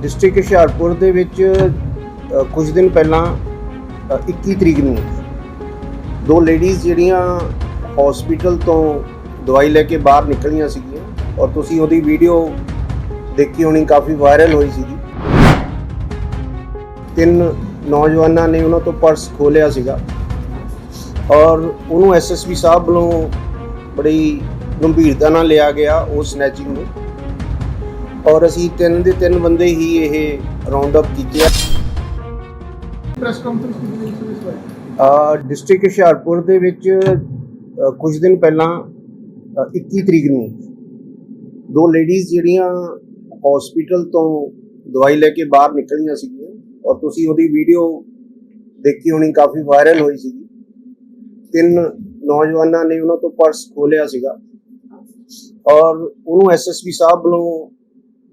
District Hoshiarpur ਦੇ ਵਿੱਚ ਅ, ਕੁਝ ਦਿਨ ਪਹਿਲਾਂ ਅ, 21 ਤਰੀਕ ਨੂੰ ਦੋ ਲੇਡੀਜ਼ ਜਿਹੜੀਆਂ ਹਸਪੀਟਲ ਤੋਂ ਦਵਾਈ ਲੈ ਕੇ ਬਾਹਰ ਨਿਕਲੀਆਂ ਸੀਗੀਆਂ ਔਰ ਤੁਸੀਂ ਉਹਦੀ ਵੀਡੀਓ ਦੇਖੀ ਹੋਣੀ ਕਾਫੀ ਵਾਇਰਲ ਹੋਈ ਸੀਗੀ। ਤਿੰਨ ਨੌਜਵਾਨਾਂ ਨੇ ਉਹਨਾਂ ਤੋਂ ਪਰਸ ਖੋਲਿਆ ਸੀਗਾ ਔਰ ਉਹਨੂੰ ਐਸਐਸਪੀ ਸਾਹਿਬ ਵੱਲੋਂ ਬੜੀ ਗੰਭੀਰਤਾ ਨਾਲ ਲਿਆ ਗਿਆ ਉਹ ਸਨੈਚਿੰਗ ਨੂੰ। ਔਰ ਅਸੀਂ ਤਿੰਨ ਦੇ ਤਿੰਨ ਬੰਦੇ ਹੀ ਇਹ ਰਾਉਂਡ ਅਪ ਕੀਤੇ ਆ। ਪ੍ਰੈਸ ਕਾਨਫਰੰਸ ਕੀਤੀ ਗਈ ਸੀ ਇਸ ਡਿਸਟ੍ਰਿਕਟ ਹੁਸ਼ਿਆਰਪੁਰ ਦੇ ਵਿੱਚ ਕੁਝ ਦਿਨ ਪਹਿਲਾਂ ਅ, 21 ਤਰੀਕ ਨੂੰ ਦੋ ਲੇਡੀਜ਼ ਜਿਹੜੀਆਂ ਹਸਪੀਟਲ ਤੋਂ ਦਵਾਈ ਲੈ ਕੇ ਬਾਹਰ ਨਿਕਲੀਆਂ ਸੀਗੀਆਂ ਔਰ ਤੁਸੀਂ ਉਹਦੀ ਵੀਡੀਓ ਦੇਖੀ ਹੋਣੀ ਕਾਫੀ ਵਾਇਰਲ ਹੋਈ ਸੀਗੀ। ਤਿੰਨ ਨੌਜਵਾਨਾਂ ਨੇ ਉਹਨਾਂ ਤੋਂ ਪਰਸ ਖੋਲਿਆ ਸੀਗਾ ਔਰ ਉਹਨੂੰ ਐਸਐਸਪੀ ਸਾਹਿਬ ਵੱਲੋਂ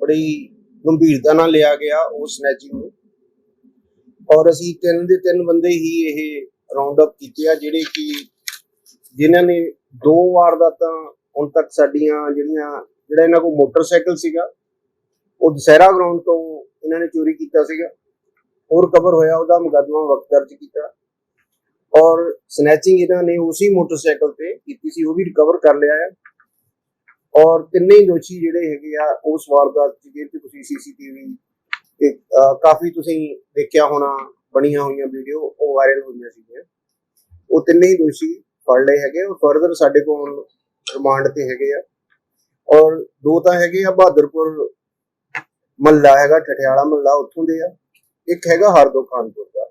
ਬੜੀ ਗੰਭੀਰਤਾ ਨਾਲ ਲਿਆ ਗਿਆ ਉਹ ਸਨੈਚਿੰਗ ਨੂੰ। ਔਰ ਅਸੀਂ ਤਿੰਨ ਦੇ ਤਿੰਨ ਬੰਦੇ ਹੀ ਇਹ ਰਾਉਂਡ ਅਪ ਕੀਤੇ ਆ, ਜਿਹੜੇ ਕਿ ਜਿਨ੍ਹਾਂ ਨੇ ਦੋ ਵਾਰ ਦਾ ਤਾਂ ਹੁਣ ਤੱਕ ਸਾਡੀਆਂ ਜਿਹੜੀਆਂ, ਜਿਹੜਾ ਇਹਨਾਂ ਕੋਲ ਮੋਟਰਸਾਈਕਲ ਸੀਗਾ, ਉਹ ਦੁਸਹਿਰਾ ਗਰਾਊਂਡ ਤੋਂ ਇਹਨਾਂ ਨੇ ਚੋਰੀ ਕੀਤਾ ਸੀਗਾ। ਹੋਰ ਕਵਰ ਹੋਇਆ, ਉਹਦਾ ਮੁਕੱਦਮਾ ਵਕਤ ਦਰਜ ਕੀਤਾ। ਔਰ ਸਨੈਚਿੰਗ ਇਹਨਾਂ ਨੇ ਉਸੇ ਮੋਟਰਸਾਈਕਲ ਤੇ ਕੀਤੀ ਸੀ, ਉਹ ਵੀ ਰਿਕਵਰ ਕਰ ਲਿਆ ਹੈ ਔਰ ਤਿੰਨੇ ਹੀ ਦੋਸ਼ੀ ਜਿਹੜੇ ਹੈਗੇ ਆ, ਉਸ ਵਾਰਦਾਤ ਚ ਜਿਹਦੇ ਤੁਸੀਂ ਸੀਸੀਟੀਵੀ ਤੇ ਕਾਫੀ ਤੁਸੀਂ ਦੇਖਿਆ ਹੋਣਾ, ਬਣੀਆਂ ਹੋਈਆਂ ਵੀਡੀਓ ਉਹ ਵਾਇਰਲ ਹੋਈਆਂ ਸੀਗੀਆਂ। ਉਹ ਤਿੰਨੇ ਹੀ ਦੋਸ਼ੀ ਫੜ ਲਏ ਹੈਗੇ ਔਰ ਫਰਦਰ ਸਾਡੇ ਕੋਲ ਰਿਮਾਂਡ ਤੇ ਹੈਗੇ ਆ। ਔਰ ਦੋ ਤਾਂ ਹੈਗੇ ਆ, ਬਹਾਦਰਪੁਰ ਮੱਲਾ ਹੈਗਾ, ਠਠਿਆਲਾ ਮੱਲਾ ਉੱਥੋਂ ਦੇ ਆ। ਇੱਕ ਹੈਗਾ ਹਰਦੋ ਖਾਨਪੁਰ ਦਾ।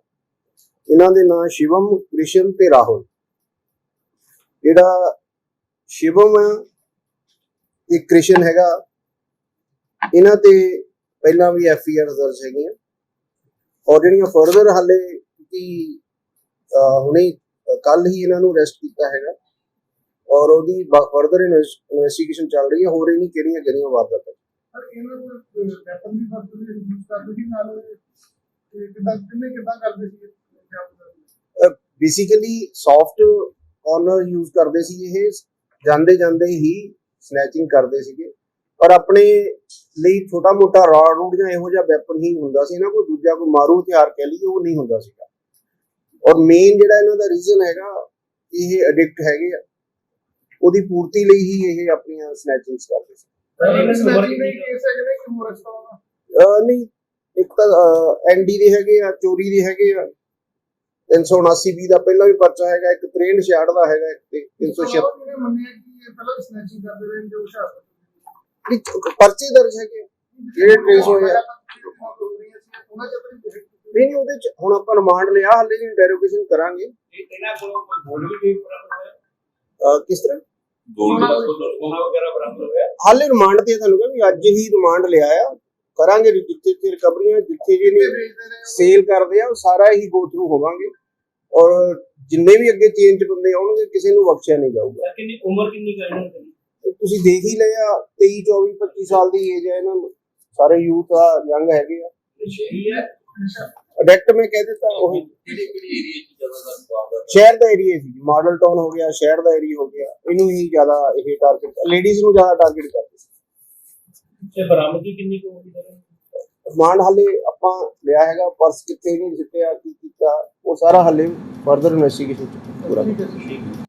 ਇਹਨਾਂ ਦੇ ਨਾਂ ਸ਼ਿਵਮ, ਕ੍ਰਿਸ਼ਨ ਤੇ ਰਾਹੁਲ। ਜਿਹੜਾ ਸ਼ਿਵਮ ਤੇ ਕ੍ਰਿਸ਼ਨ ਹੈਗਾ। ਇਹਨਾਂ ਤੇ ਪਹਿਲਾਂ ਵੀ ਐਫ ਆਰ ਦਰਜ ਹੈਗੀਆਂ। ਔਰ ਜਿਹੜੀਆਂ ਫਰਦਰ ਹਾਲੇ ਕਿ ਹੁਣੇ ਕੱਲ ਹੀ ਇਹਨਾਂ ਨੂੰ ਅਰੈਸਟ ਕੀਤਾ ਹੈਗਾ। ਔਰ ਉਹਦੀ ਫਰਦਰ ਇਨਵੈਸਟੀਗੇਸ਼ਨ ਚੱਲ ਰਹੀ ਹੈ। ਹੋ ਰਹੀ ਨਹੀਂ ਕਿਹੜੀਆਂ ਕਿਹੜੀਆਂ ਵਾਰਦਾਤਾਂ ਪਰ ਇਹਨਾਂ ਕੋਲ ਵੈਪਨ ਵੀ ਵਰਤਦੇ ਯੂਜ਼ ਕਰਦੇ ਸੀ ਨਾਲ ਤੇ ਕਿਦਾਂ ਕਿੰਨੇ ਕਿਦਾਂ ਕਰਦੇ ਸੀ ਬੇਸਿਕਲੀ ਸੌਫਟ ਕਾਰਨਰ ਯੂਜ਼ ਕਰਦੇ ਸੀ ਇਹ। ਜਾਂਦੇ ਜਾਂਦੇ ਹੀ ਸਨੈਚਿੰਗ ਕਰਦੇ ਸੀਗੇ। ਪਰ ਆਪਣੇ ਲਈ ਛੋਟਾ ਮੋਟਾ ਰਾਡ ਰੂਡ ਜਾਂ ਇਹੋ ਜਿਹਾ ਵੈਪਨ ਹੀ ਹੁੰਦਾ ਸੀ ਇਹਨਾਂ ਕੋਈ ਦੂਜਾ ਕੋਈ ਮਾਰੂ ਹਥਿਆਰ ਕਹਿ ਲਈਏ ਉਹ ਨਹੀਂ ਹੁੰਦਾ ਸੀਗਾ। ਔਰ ਮੇਨ ਜਿਹੜਾ ਇਹਨਾਂ ਦਾ ਰੀਜ਼ਨ ਹੈਗਾ ਇਹ ਐਡਿਕਟ ਹੈਗੇ ਆ। ਉਹਦੀ ਪੂਰਤੀ ਲਈ ਹੀ ਇਹ ਆਪਣੀਆਂ ਸਨੈਚਿੰਗਸ ਕਰਦੇ ਸੀ। ਨੇ ਨਹੀਂ ਇੱਕ ਤਾਂ ਐਨਡੀ ਦੇ ਹੈਗੇ ਆ ਚੋਰੀ ਦੇ ਹੈਗੇ ਆ 379 ਬੀ ਦਾ ਪਹਿਲਾਂ ਵੀ ਪਰਚਾ ਹੈਗਾ ਇੱਕ 6366 ਦਾ ਹੈਗਾ ਇੱਕ ਤੇ 376 ਇਹਨੇ ਮੰਨਿਆ ਕਿ ਇਹ ਪਹਿਲਾਂ ਸਨੈਚਿੰਗ ਕਰਦੇ ਰਹੇ ਜੋ ਹੁਸ਼ਿਆਰ ਨਹੀਂ, ਪਰਚੇ ਦਰਜ ਹੈਗੇ। ਜਿਹੜੇ ਟ੍ਰੇਸ ਹੋਏ ਆ ਉਹਨਾਂ ਚ ਆਪਣੀ ਵਿਜ਼ਿਟ ਨਹੀਂ ਉਹਦੇ ਚ ਹੁਣ ਆਪਾਂ ਰਿਮਾਂਡ ਲਿਆ ਹਾਲੇ ਜੀ ਇੰਟਰੋਗੇਸ਼ਨ ਕਰਾਂਗੇ। ਇਹਨਾਂ ਕੋਲੋਂ ਕੋਈ ਗੋਲ ਵੀ ਨਹੀਂ ਬਰਾਮਦ ਕਿਸ ਤਰ੍ਹਾਂ? ਗੋਲ ਗੋਲਾ ਵਗੈਰਾ ਬਰਾਮਦ ਹੋਇਆ? ਹਾਲੇ ਰਿਮਾਂਡ ਤੇ ਤੁਹਾਨੂੰ ਕਹਿੰਦਾ ਵੀ ਅੱਜ ਹੀ ਰਿਮਾਂਡ ਲਿਆ ਆ। ਕਰਾਂਗੇ ਜਿੱਥੇ ਜਿੱਥੇ ਰਿਕਵਰੀਆਂ ਜਿੱਥੇ ਜਿਹਨੇ ਸੇਲ ਕਰਦੇ ਆ ਉਹ ਸਾਰਾ ਹੀ ਗੋ ਥਰੂ ਹੋਵਾਂਗੇ। ਔਰ ਜਿੰਨੇ ਵੀ ਅੱਗੇ ਚੇਂਜ ਬੰਦੇ ਆਉਣਗੇ ਕਿਸੇ ਨੂੰ ਬਖਸ਼ਿਆ ਨਹੀਂ ਜਾਊਗਾ। ਤਾਂ ਕਿੰਨੀ ਉਮਰ ਕਿੰਨੀ ਕੁ ਹੈ ਇਹਨਾਂ ਦੀ? ਤੇ ਤੁਸੀਂ ਦੇਖ ਹੀ ਲਿਆ 23 24 25 ਸਾਲ ਦੀ ਏਜ ਹੈ ਇਹਨਾਂ ਨੂੰ। ਸਾਰੇ ਯੂਥ ਆ ਯੰਗ ਹੈਗੇ ਆ। ਅਡੈਕਟ ਮੈਂ ਕਹਿ ਦਿੱਤਾ ਉਹ ਕਿਹੜੇ ਕਿਹੜੇ ਏਰੀਆ ਚ ਜ਼ਿਆਦਾ ਦਾ ਸਵਾਦ ਸ਼ਹਿਰ ਦਾ ਏਰੀਆ ਸੀ ਮਾਡਲ ਟਾਊਨ ਹੋ ਗਿਆ ਸ਼ਹਿਰ ਦਾ ਏਰੀਆ ਹੋ ਗਿਆ। ਇਹਨੂੰ ਹੀ ਜ਼ਿਆਦਾ ਇਹ ਟਾਰਗੇਟ ਲੇਡੀਜ਼ ਨੂੰ ਜ਼ਿਆਦਾ ਟਾਰਗੇਟ ਕਰਦੇ ਸੀ। ਤੇ ਬਰਾਮਦਗੀ ਕਿੰਨੀ ਕੁ ਹੋਈ ਸਰ? ਰਿਮਾਂਡ ਹਾਲੇ ਆਪਾਂ ਲਿਆ ਹੈਗਾ ਪਰਸ ਕਿੱਥੇ ਨਹੀਂ ਸਿੱਟਿਆ ਕੀ ਕੀਤਾ ਉਹ ਸਾਰਾ ਹਾਲੇ ਫਰਦਰ ਇਨਵੈਸਟੀਗੇਸ਼ਨ ਚ ਪੂਰਾ ਠੀਕ ਹੈ